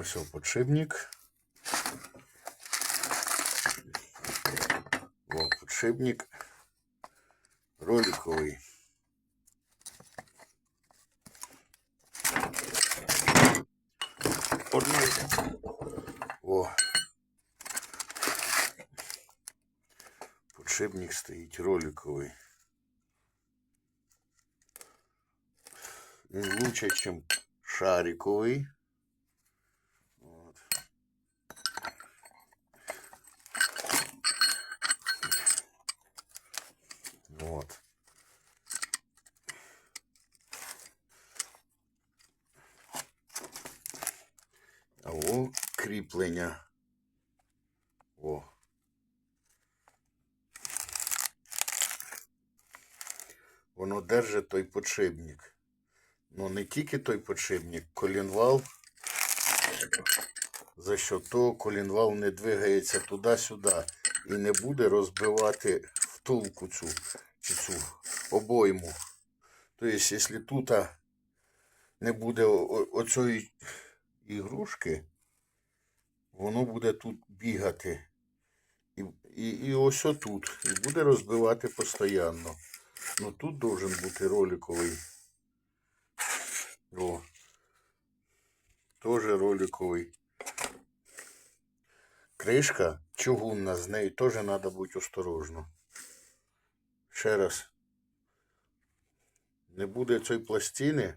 Ось подшипник. О, подшипник. Роликовий. О. Подшипник стоїть роликовий. Він лучше, ніж шариковий. От. Вот. А о, кріплення. О. Воно держить той подшипник. Ну не тільки той подшипник, колінвал. За що того колінвал не двигається туди-сюди і не буде розбивати втулку цю чи цю обойму. Тобто, якщо тут не буде оцієї ігрушки, воно буде тут бігати. І, і, і ось отут. І буде розбивати постійно. Ну тут должен бути роликовий. О. Тоже роликовий. Кришка чугунна, з нею теж треба бути осторожно. Ще раз. Не буде цієї пластини,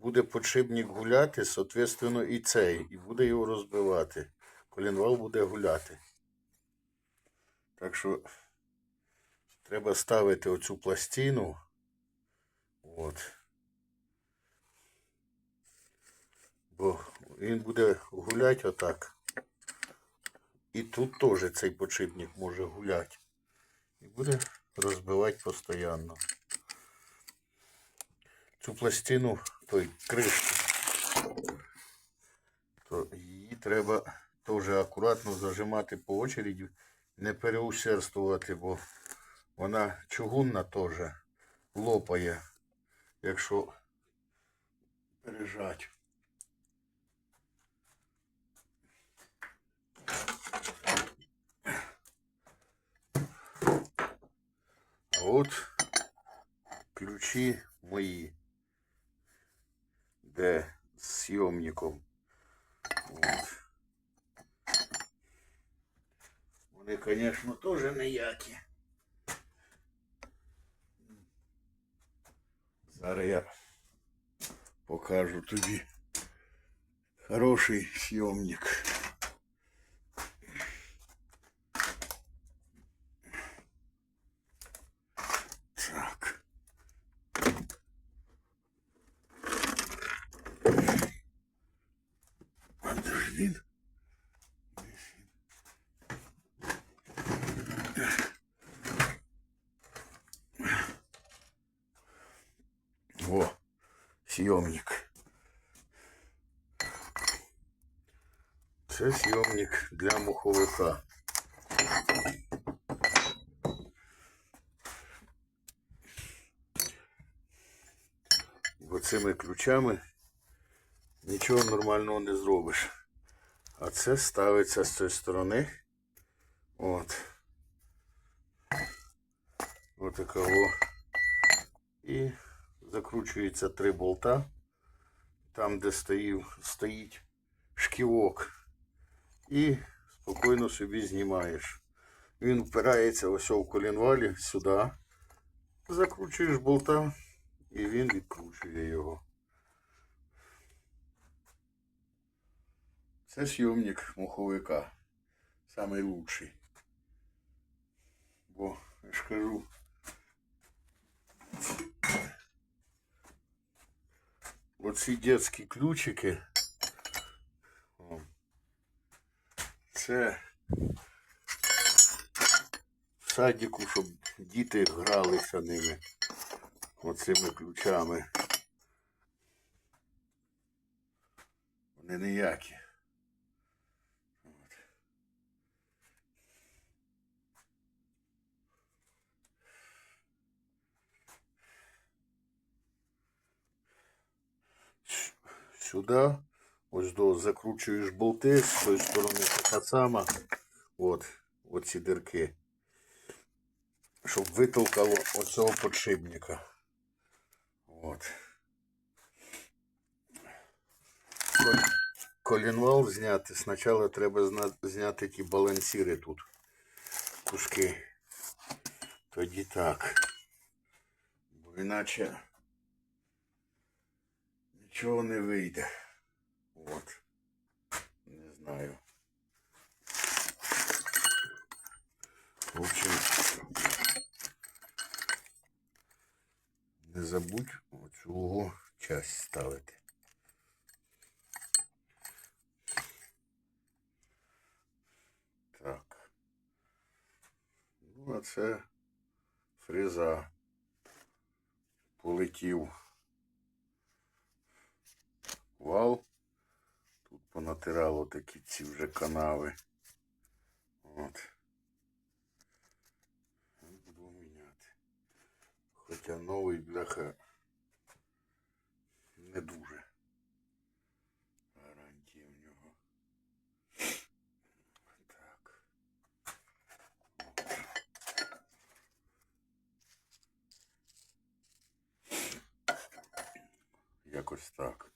буде подшипник гуляти, соответственно, і цей, і буде його розбивати. Колінвал буде гуляти. Так що треба ставити оцю пластину. От. Бо він буде гуляти отак. І тут теж цей подшипник може гуляти. І буде розбивати постійно. Цю пластину, той кришку, то її треба теж акуратно зажимати по очереді, не переусердствувати, бо вона чугунна теж лопає, якщо пережать. А от ключі мої, де зйомником. От. Вони, звісно, теж ніякі. Зараз я покажу тобі хороший зйомник. Він? Во, съемник. Це съемник для муховика. Бо цими ключами нічого нормального не зробиш. А це ставиться з цієї сторони. От. Ось такого. І закручується три болта. Там, де стоїв, стоїть шківок. І спокійно собі знімаєш. Він впирається ось в колінвалі сюди. Закручуєш болта і він відкручує його. Це зйомник муховика. Самий лучший. Бо я ж кажу. Оці детські ключики. Це в садіку, щоб діти гралися ними. Оцими ключами. Вони ніякі. Сюди Ось до закручуєш болти, з тої сторони така сама. От, оці дирки. Щоб витолкало оцього подшипника. От. Колінвал зняти. Спочатку треба зняти ті балансіри тут. Куски. Тоді так. Бо іначе нічого не вийде. От. Не знаю. В общем, не забудь оцю часть ставити. Так. Ну, а це фреза. Полетів вал. Тут понатирало такі ці вже канави. От. Буду міняти. Хоча новий бляха не дуже. Гарантії в нього. Так. Якось так.